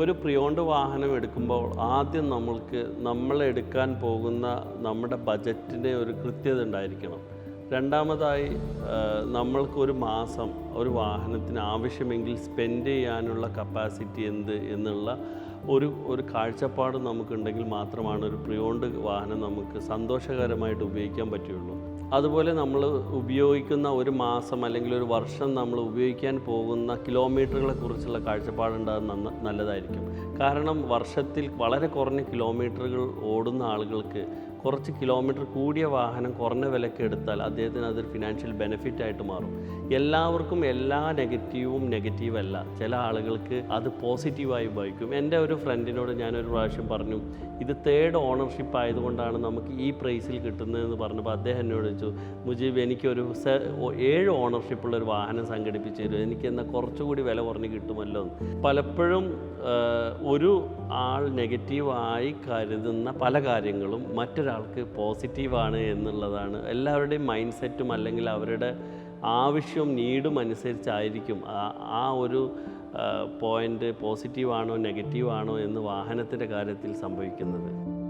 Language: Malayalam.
ഒരു പ്രിയോണ്ട് വാഹനം എടുക്കുമ്പോൾ ആദ്യം നമ്മൾക്ക് നമ്മൾ എടുക്കാൻ പോകുന്ന നമ്മുടെ ബജറ്റിന് ഒരു കൃത്യത ഉണ്ടായിരിക്കണം. രണ്ടാമതായി നമ്മൾക്കൊരു മാസം ഒരു വാഹനത്തിന് ആവശ്യമെങ്കിൽ സ്പെൻഡ് ചെയ്യാനുള്ള കപ്പാസിറ്റി എന്ത് എന്നുള്ള ഒരു ഒരു കാഴ്ചപ്പാട് നമുക്കുണ്ടെങ്കിൽ മാത്രമാണ് ഒരു പ്രിയോണ്ട് വാഹനം നമുക്ക് സന്തോഷകരമായിട്ട് ഉപയോഗിക്കാൻ പറ്റുള്ളൂ അതുപോലെ നമ്മൾ ഉപയോഗിക്കുന്ന ഒരു മാസം അല്ലെങ്കിൽ ഒരു വർഷം നമ്മൾ ഉപയോഗിക്കാൻ പോകുന്ന കിലോമീറ്ററുകളെ കുറിച്ചുള്ള കാഴ്ചപ്പാടുണ്ടാകുന്ന നന്ന നല്ലതായിരിക്കും. കാരണം വർഷത്തിൽ വളരെ കുറഞ്ഞ കിലോമീറ്ററുകൾ ഓടുന്ന ആളുകൾക്ക് കുറച്ച് കിലോമീറ്റർ കൂടിയ വാഹനം കുറഞ്ഞ വിലക്ക് എടുത്താൽ അദ്ദേഹത്തിന് അതൊരു ഫിനാൻഷ്യൽ ബെനിഫിറ്റ് ആയിട്ട് മാറും. എല്ലാവർക്കും എല്ലാ നെഗറ്റീവും നെഗറ്റീവ് അല്ല. ചില ആളുകൾക്ക് അത് പോസിറ്റീവായി ഉപയോഗിക്കും എന്റെ ഒരു ഫ്രണ്ടിനോട് ഞാനൊരു പ്രാവശ്യം പറഞ്ഞു ഇത് തേർഡ് ഓണർഷിപ്പ് ആയതുകൊണ്ടാണ് നമുക്ക് ഈ പ്രൈസിൽ കിട്ടുന്നതെന്ന് പറഞ്ഞപ്പോൾ അദ്ദേഹം എന്നോട് ചോദിച്ചു മുജീബ് എനിക്കൊരു ഏഴ് ഓണർഷിപ്പുള്ള ഒരു വാഹനം സംഘടിപ്പിച്ചു തരും എനിക്ക് എന്നാൽ കുറച്ചുകൂടി വില കുറഞ്ഞ് കിട്ടുമല്ലോ. പലപ്പോഴും ഒരു ആൾ നെഗറ്റീവായി കരുതുന്ന പല കാര്യങ്ങളും മറ്റൊരാൾക്ക് പോസിറ്റീവാണ് എന്നുള്ളതാണ്. എല്ലാവരുടെയും മൈൻഡ് സെറ്റും അല്ലെങ്കിൽ അവരുടെ ആവശ്യവും നീഡും അനുസരിച്ചായിരിക്കും. ആ ഒരു പോയിന്റ് പോസിറ്റീവാണോ നെഗറ്റീവാണോ എന്ന് വാഹനത്തിന്റെ കാര്യത്തിൽ സംഭവിക്കുന്നത്.